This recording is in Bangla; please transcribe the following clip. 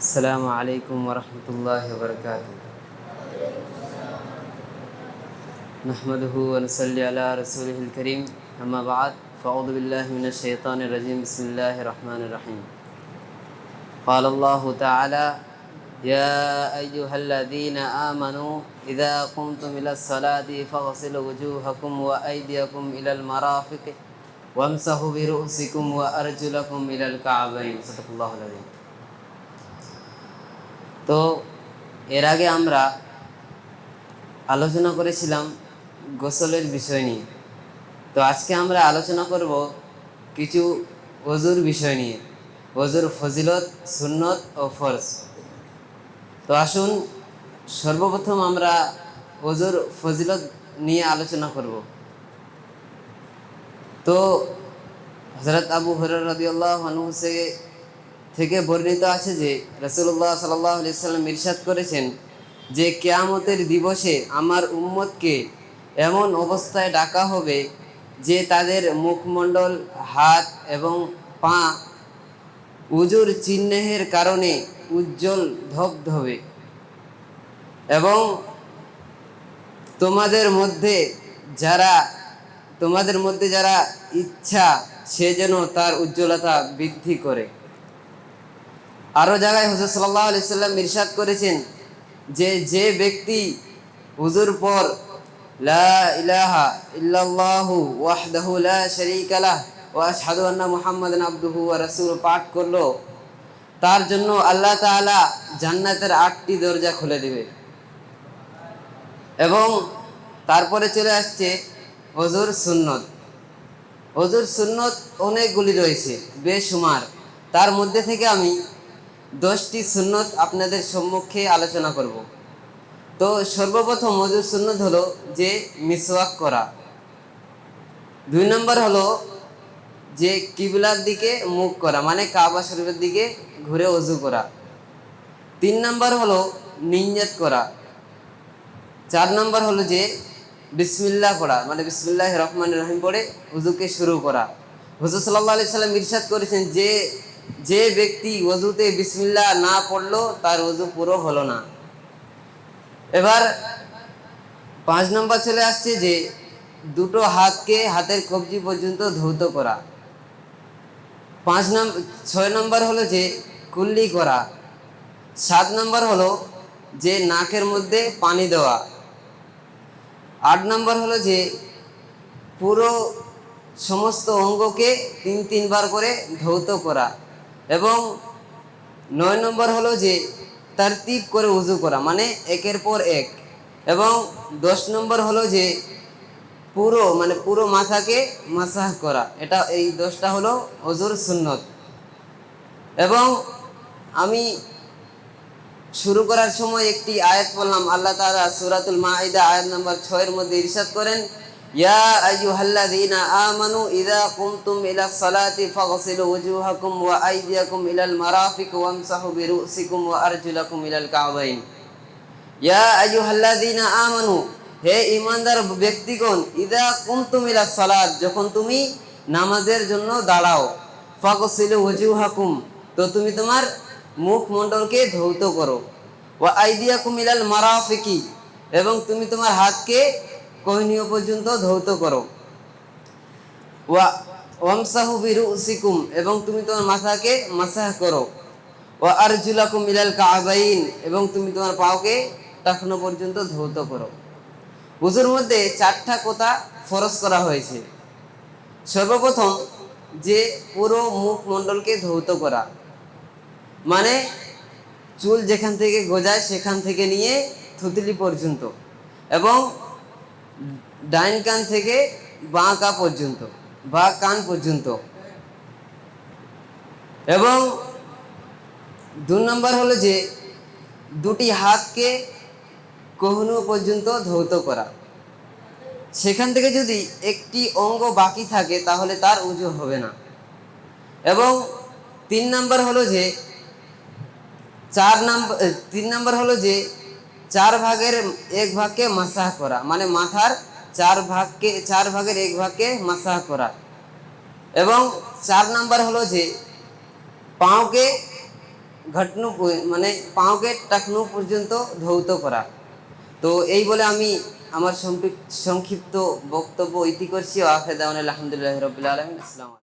السلام عليكم ورحمة الله وبركاته. نحمده ونصلي على رسوله الكريم. أما بعد فأعوذ بالله من الشيطان الرجيم. بسم الله الرحمن الرحيم. قال الله تعالى يا أيها الذين آمنوا إذا قمتم إلى الصلاة فاغسلوا وجوهكم وأيديكم إلى المرافق وامسحوا برؤوسكم وأرجلكم إلى الكعبين. صدق الله العظيم. তো এর আগে আমরা আলোচনা করেছিলাম গোসলের বিষয় নিয়ে। তো আজকে আমরা আলোচনা করব কিছু অজুর বিষয় নিয়ে। অজুর ফজিলত, সুন্নত ও ফরজ। তো আসুন সর্বপ্রথম আমরা অজুর ফজিলত নিয়ে আলোচনা করব। তো হজরত আবু হরর রদিয়াল্লাহ আনহু থেকে বর্ণিত আছে যে রসুল্লাহ সাল্লাহ সাল্লাম ইরশাদ করেছেন যে কেয়ামতের দিবসে আমার উম্মতকে এমন অবস্থায় ডাকা হবে যে তাদের মুখমণ্ডল, হাত এবং পা উজুর চিহ্নের কারণে উজ্জ্বল ধবধবে এবং তোমাদের মধ্যে যারা, তোমাদের মধ্যে যারা ইচ্ছা সে যেন তার উজ্জ্বলতা বৃদ্ধি করে। আরও জায়গায় হুজুর সাল্লাহ আলি সাল্লাম ইরশাদ করেছেন যে যে ব্যক্তি হুজুর পর লা ইলাহা ইল্লাল্লাহু ওয়াহদাহু লা শারীকা লাহ ওয়া আশহাদু আন্না মুহাম্মাদান আবদুহু ওয়া পাঠ করল, তার জন্য আল্লাহ তাআলা জান্নাতের আটটি দরজা খুলে দেবে। এবং তারপরে চলে আসছে হজুর সুন্নত। হজুর সুন্নত অনেকগুলি রয়েছে, বেশুমার। তার মধ্যে থেকে আমি দশটি সুন্নত আপনাদের সম্মুখে আলোচনা করব। তো সর্বপ্রথম মজুর সুন্নত হলো যে মিসওয়াক করা। দুই নম্বর হলো যে কিবলার দিকে মুখ করা মানে কাবা শরীফের দিকে ঘুরে অজু করা। তিন নম্বর হলো নিঞ্জাত করা। চার নম্বর হলো যে বিসমিল্লাহ পড়া মানে বিসমিল্লাহ রহমান রহিম পড়ে উজুকে শুরু করা। হুজুর সাল্লাহ আলি সাল্লাম ইরশাদ করেছেন যে যে ব্যক্তি ওজুতে বিসমিল্লাহ না পড়ল, তার ওজু পুরো হলো না। এবার পাঁচ নম্বর চলে আসছে যে, দুটো হাতকে হাতের কবজি পর্যন্ত ধৌত করা। পাঁচ নম্বর ছয় নম্বর হলো যে, কুল্লি করা। সাত নম্বর হলো যে, নাকের মধ্যে পানি দেওয়া। আট নম্বর হলো যে, পুরো সমস্ত অঙ্গকে তিন তিনবার করে ধৌত করা। এবং নয় নম্বর হলো যে তারতিব করে উজু করা মানে একের পর এক। এবং দশ নম্বর হলো যে পুরো মানে পুরো মাথাকে মাসাহ করা, এটা এই দশটা হলো অজুর সুন্নত। এবং আমি শুরু করার সময় একটি আয়াত বললাম আল্লাহ তাআলা সূরাতুল মাইদা আয়াত নম্বর ছয়ের মধ্যে ইরশাদ করেন ইয়া আইয়ুহাল্লাযীনা আমানু ইযা কুমতুম ইলাস সালাতি ফাগসিলু ওয়ুজুহাকুম ওয়া আইদিয়াকুম ইলাল মারাফিক ওয়ামসাহু বিরুসিকুম ওয়া আরজুলাকুম ইলাল কাবাইন ইয়া আইয়ুহাল্লাযীনা আমানু হে ঈমানদার ব্যক্তিগণ ইযা কুমতুম ইলাস সালাত যখন তুমি নামাজের জন্য দাঁড়াও ফাগসিলু ওয়ুজুহাকুম তো তুমি তোমার মুখমণ্ডলকে ধৌত করো ও আইদিয়া কুমিলাল মারাফিকি এবং তুমি তোমার হাতকে কহনীয় পর্যন্ত ধৌত করো। ওয়া ওয়ামসাহু বিরুসিকুম, এবং তুমি তোমার মাথাকে মাসাহ করো। ও আরজুলাকুম ইলাল কাবাইন, এবং তুমি তোমার পাওকে টাকনো পর্যন্ত ধৌত করো। বুজুর মধ্যে চারটা কথা ফরজ করা হয়েছে। সর্বপ্রথম, যে পুরো মুখমণ্ডলকে ধৌত করা। মানে চুল যেখান থেকে গোজায় সেখান থেকে নিয়ে থুতলি পর্যন্ত। এবং ডাইন কান থেকে বাঁ কা পর্যন্ত, বা কান পর্যন্ত। এবং দু নম্বর হলো যে, দুটি হাতকে কহনু পর্যন্ত ধৌত করা। সেখান থেকে যদি একটি অঙ্গ বাকি থাকে, তাহলে তার উজু হবে না। এবং তিন নম্বর হলো যে, চার নাম্বার তিন নাম্বার হলো যে চার ভাগের এক ভাগকে মাসাহ করা। মানে মাথার চার ভাগকে, চার ভাগের এক ভাগকে মাসাহ করা। এবং চার নাম্বার হলো যে, পাওকে ঘটনু মানে পাওকে টাকনু পর্যন্ত ধৌত করা। তো এই বলে আমি আমার সংক্ষিপ্ত বক্তব্য ইতি করছি। আলহামদুলিল্লাহ রবিল আলমিন। আসসালাম